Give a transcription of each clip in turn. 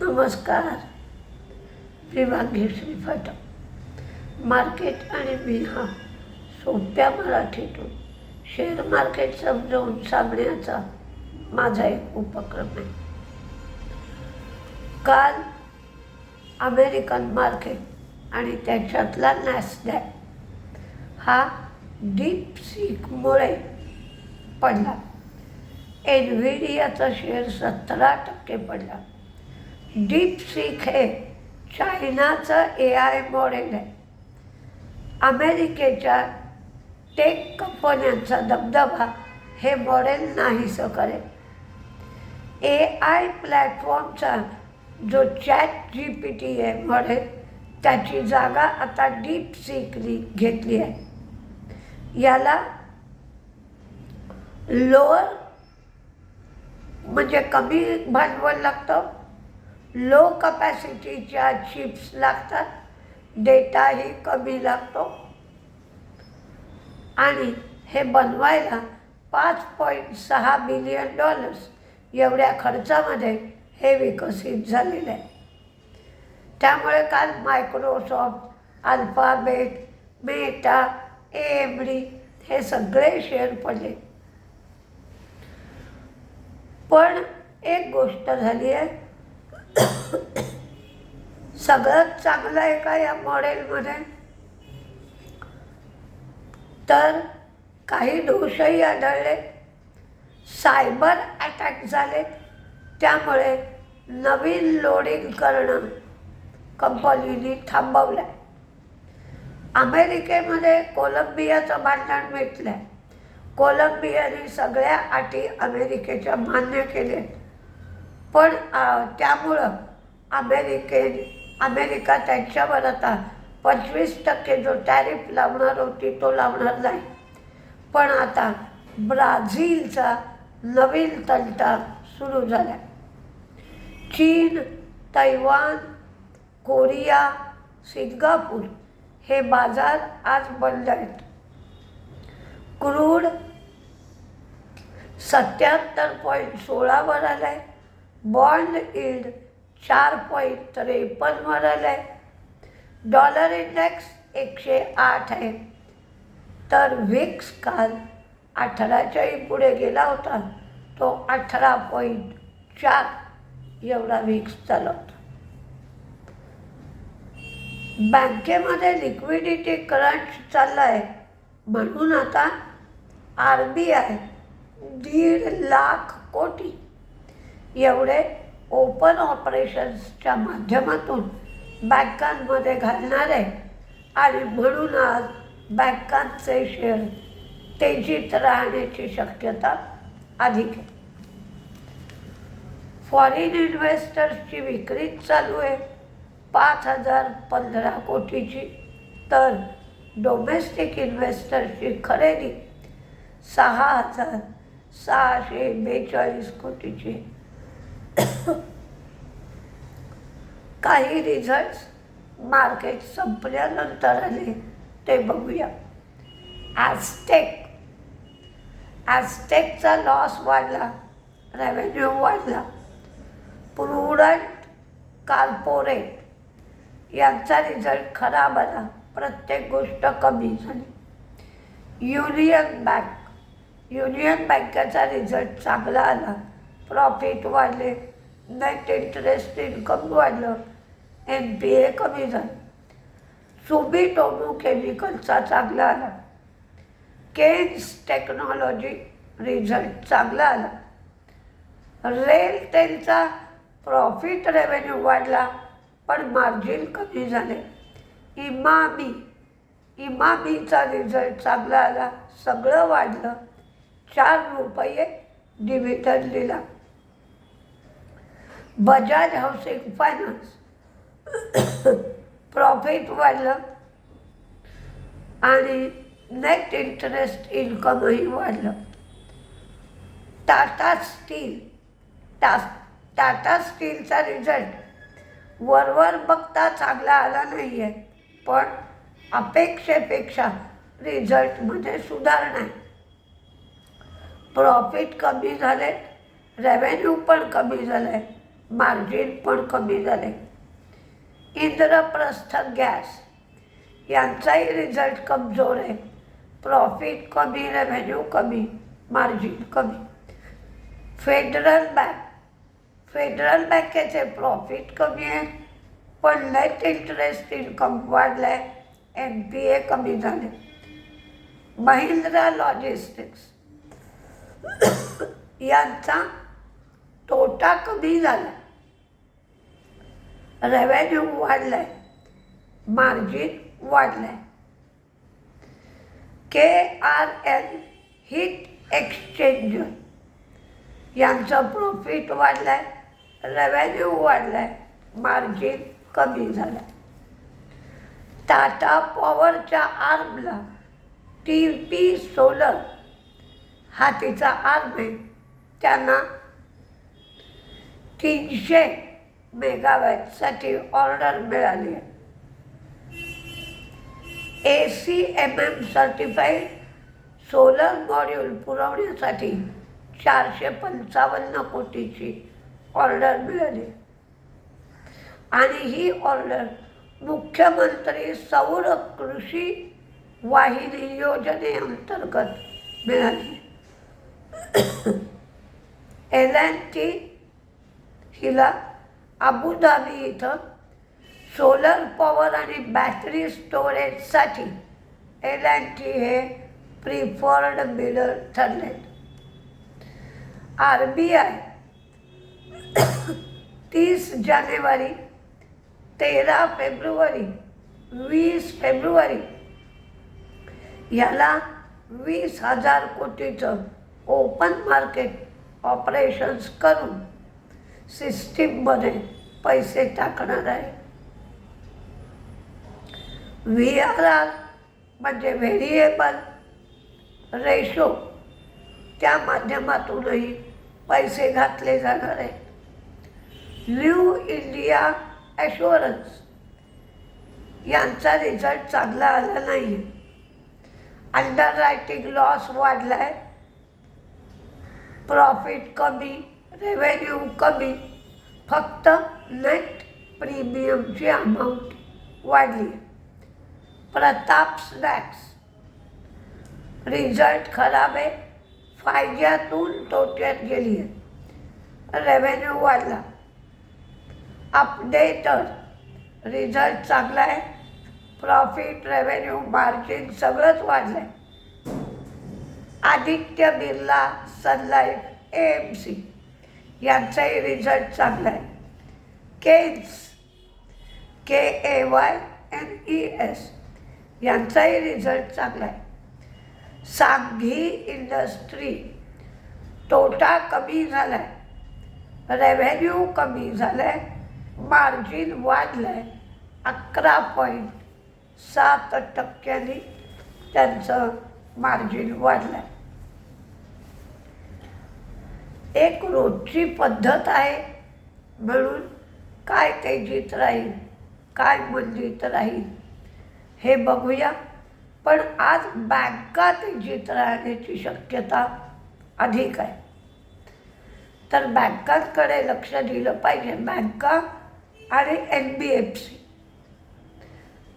नमस्कार. मी भाग्यश्री फाटक मार्केट आणि मी हा सोप्या मराठीतून शेअर मार्केट समजावून सांगण्याचा माझा एक उपक्रम आहे. काल अमेरिकन मार्केट आणि त्याच्यातला नॅसडॅक हा डीप सीकमुळे पडला. एनव्हिडियाचा शेअर सतरा टक्के पडला. डीप सीख हे। चायनाचं ए आय मॉडेल आहे अमेरिकेच्या टेक कंपन्यांचा दबदबा हे मॉडेल नाहीसं करेल ए आय प्लॅटफॉर्मचा जो चॅट जी पी टी आहे मॉडेल त्याची जागा आता डीप सीकली घेतली आहे। याला लोअर म्हणजे कमी भांडवल लागतं लो कपॅसिटीच्या चिप्स लागतात. डेटाही कमी लागतो. आणि हे बनवायला पाच पॉईंट सहा बिलियन डॉलर्स एवढ्या खर्चामध्ये हे विकसित झालेलं आहे. त्यामुळे काल Microsoft Alphabet Meta A M D हे सगळे शेअर पडले. पण एक गोष्ट झाली आहे. सगळंच चांगलं आहे का या मॉडेलमध्ये? तर काही दोषही आढळले. सायबर अटॅक झाले त्यामुळे नवीन लोडिंग करणं कंपनीने थांबवलं आहे अमेरिकेमध्ये कोलंबियाचं भांडण मिटलं आहे कोलंबियाने सगळ्या अटी अमेरिकेच्या मान्य केल्या पण त्यामुळं अमेरिकेत अमेरिका त्यांच्यावर आता पंचवीस टक्के जो टॅरिफ लावणार होती तो लावणार नाही. पण आता ब्राझीलचा नवीन तंटा सुरू झाला चीन तैवान कोरिया सिंगापूर हे बाजार आज बंद आहेत. क्रूड सत्याहत्तर पॉईंट सोळावर आला आहे बॉन्ड इल्ड चार पॉईंट त्रेपन्नवर आला आहे. डॉलर इंडेक्स एकशे आठ आहे. तर विक्स काल अठराच्याही पुढे गेला होता. तो अठरा पॉईंट चार एवढा विक्स चालवतो. बँकेमध्ये लिक्विडिटी करंट चालला आहे म्हणून आता आर बी आय दीड लाख कोटी एवढे ओपन ऑपरेशन्सच्या माध्यमातून बँकांमध्ये घालणारे आणि म्हणून आज बँकांचे शेअर तेजीत राहण्याची शक्यता अधिक आहे. फॉरेन इन्व्हेस्टर्सची विक्री चालू आहे. पाच हजार पंधरा कोटीची. तर डोमेस्टिक इन्व्हेस्टर्सची खरेदी सहा हजार सहाशे बेचाळीस कोटीची. काही रिझल्ट्स मार्केट संपल्यानंतर आले. ते बघूया. ॲस्टेक ॲस्टेकचा लॉस वाढला. रेव्हेन्यू वाढला. प्रुडंट कार्पोरेट यांचा रिझल्ट खराब आला. प्रत्येक गोष्ट कमी झाली. युनियन बँक युनियन बँकेचा रिझल्ट चांगला आला. प्रॉफिट वाढले. नेट इंटरेस्ट इन्कम वाढलं. एन पी ए कमी झालं. सुबीटोमो केमिकलचा चांगला आला. केन्स टेक्नॉलॉजी रिझल्ट चांगला आला. रेल तेलचा प्रॉफिट रेव्हेन्यू वाढला पण मार्जिन कमी झाले. इमामी इमामीचा रिझल्ट चांगला आला. सगळं वाढलं. चार रुपये डिव्हिडंड दिला बजाज हाऊसिंग फायनान्स. प्रॉफिट वाढलं. आणि नेट इंटरेस्ट इन्कमही वाढलं. टाटा स्टील. टा टाटा स्टीलचा रिझल्ट वरवर बघता चांगला आला नाही आहे पण अपेक्षेपेक्षा रिझल्टमध्ये सुधारणा आहे. प्रॉफिट कमी झाले रेव्हेन्यू पण कमी झालं आहे मार्जिन पण कमी झाले. इंद्रप्रस्थ गॅस यांचाही रिझल्ट कमजोर आहे. प्रॉफिट कमी रेव्हेन्यू कमी मार्जिन कमी. फेडरल बँक फेडरल बँकेचे प्रॉफिट कमी आहे पण नेट इंटरेस्ट इन्कम वाढलं आहे एम पी ए कमी झाले. महिंद्रा लॉजिस्टिक्स यांचा तोटा कमी झाला? रेव्हेन्यू वाढला आहे मार्जिन वाढलं आहे K R L Heat Exchanger यांचं प्रॉफिट वाढलं आहे रेव्हेन्यू वाढलं आहे मार्जिन कमी झालं आहे टाटा पॉवरच्या आर्मला टी पी सोलर हा तिचा आर्म आहे त्यांना तीनशे मेगावॅटसाठी ऑर्डर मिळाली. आहे A C M M certified solar module पुरवण्यासाठी चारशे पंचावन्न कोटीची ऑर्डर मिळाली. आणि ही ऑर्डर मुख्यमंत्री सौर कृषी वाहिनी योजनेअंतर्गत मिळाली. एल हिला अबुधाबी इथं सोलर पॉवर आणि बॅटरी स्टोरेजसाठी एल टी हे प्रिफर्ड बिलर ठरले आर बी आय तीस जानेवारी तेरा फेब्रुवारी वीस फेब्रुवारी याला वीस हजार कोटीचं ओपन मार्केट ऑपरेशन्स करून सिस्टीममध्ये पैसे टाकणार आहे. व्ही आर आर म्हणजे व्हेरिएबल रेशो त्या माध्यमातूनही पैसे घातले जाणार आहेत न्यू इंडिया ॲश्युरन्स यांचा रिझल्ट चांगला आला नाही अंडर रायटिंग लॉस वाढला आहे प्रॉफिट कमी रेव्हेन्यू कमी. फक्त नेट प्रीमियमची अमाऊंट वाढली. प्रताप स्नॅक्स रिझल्ट खराब आहे. फायद्यातून तोट्यात गेली आहे. रेव्हेन्यू वाढला. अपडेटर रिझल्ट चांगला आहे. प्रॉफिट रेव्हेन्यू मार्जिन सगळंच वाढलं आहे Aditya Birla Sun Life A M C यांचाही रिझल्ट चांगला आहे. Kaynes K A Y N E S यांचाही रिझल्ट चांगला आहे. सांघी इंडस्ट्री तोटा कमी झाला आहे रेव्हेन्यू कमी झालं आहे मार्जिन वाढलं आहे अकरा पॉईंट सात टक्क्यांनी त्यांचं मार्जिन वाढलं आहे एक रोजची पद्धत आहे. म्हणून काय तेजीत राहील काय मंदीत राहील हे बघूया. पण आज बँका तेजीत राहण्याची शक्यता अधिक आहे. तर बँकांकडे लक्ष दिलं पाहिजे बँका आणि एन बी एफ सी.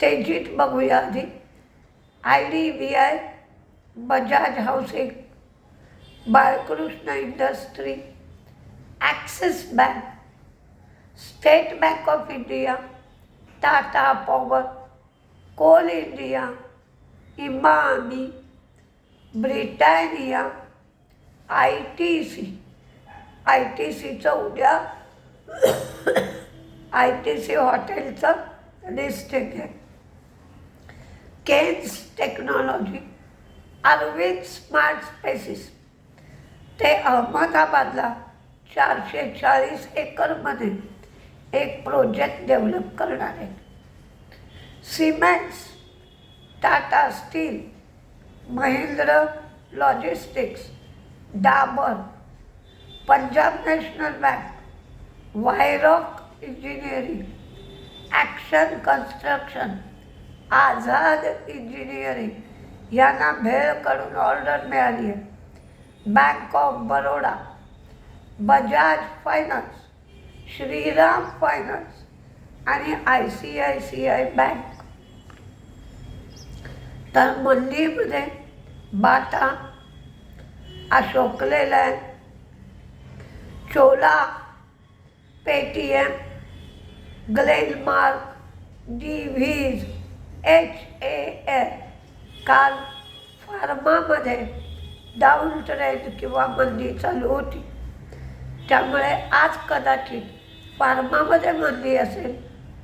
तेजीत बघूया आधी. I D B I Bajaj Housing Balkrishna Industry Axis Bank State Bank of India Tata Power Coal India Emami Britannia I T C I T सीचं उद्या आय टी सी हॉटेलचं listing आहे. Kaynes Technology Arvind Smart Spaces. ते अहमदाबादला चारशे चाळीस एकरमध्ये एक प्रोजेक्ट डेव्हलप करणार आहेत. Cements Tata Steel Mahindra Logistics Dabur Punjab National Bank वायरॉक Engineering Action Construction Azad Engineering यांना भेळकडून ऑर्डर मिळाली आहे. Bank of Baroda Bajaj Finance Shriram Finance आणि I C I C I Bank तर मंदीमध्ये Bata Ashok Leyland Chola Paytm Glenmark Divi's H A L काल फार्मामध्ये down trend किंवा मंदी चालू होती. त्यामुळे आज कदाचित फार्मामध्ये मंदी असेल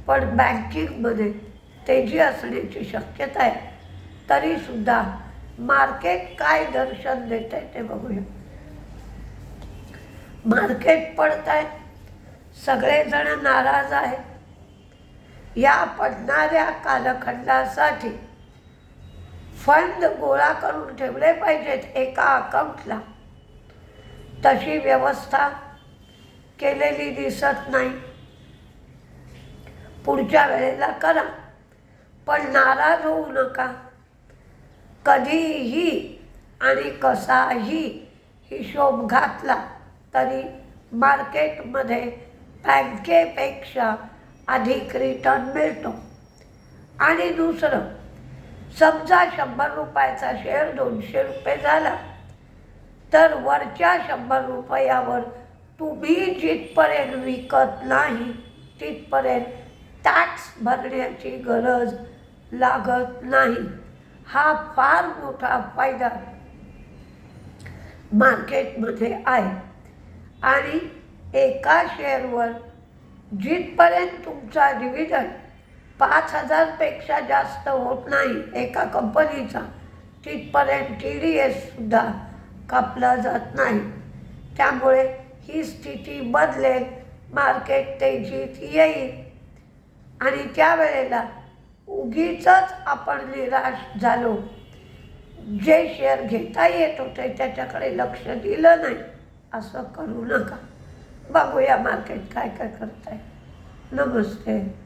पण बँकिंगमध्ये तेजी असण्याची शक्यता आहे. तरीसुद्धा मार्केट काय दर्शन देत आहे ते बघूया मार्केट पडत आहे सगळेजण नाराज आहेत. या पडणाऱ्या कालखंडासाठी फंड गोळा करून ठेवले पाहिजेत एका अकाउंटला तशी व्यवस्था केलेली दिसत नाही. पुढच्या वेळेला करा पण नाराज होऊ नका. कधीही आणि कसाही हिशोब घातला तरी मार्केटमध्ये बँकेपेक्षा अधिक रिटर्न मिळतो. आणि दुसरं समजा शंभर रुपयाचा शेअर दोनशे रुपये झाला तर वरच्या शंभर रुपयावर तुम्ही जिथपर्यंत विकत नाही तिथपर्यंत टॅक्स भरण्याची गरज लागत नाही. हा फार मोठा फायदा मार्केटमध्ये आहे. आणि एका शेअरवर जिथपर्यंत तुमचा डिव्हिडंड पाच हजारपेक्षा जास्त होत नाही. एका कंपनीचा तिथपर्यंत टी डी एससुद्धा कापला जात नाही. त्यामुळे ही स्थिती बदलेल मार्केट तेजीत येईल. आणि त्यावेळेला उगीच आपण निराश झालो. जे शेअर घेता येत होते त्याच्याकडे लक्ष दिलं नाही. असं करू नका. बघूया मार्केट काय काय करत आहे नमस्ते.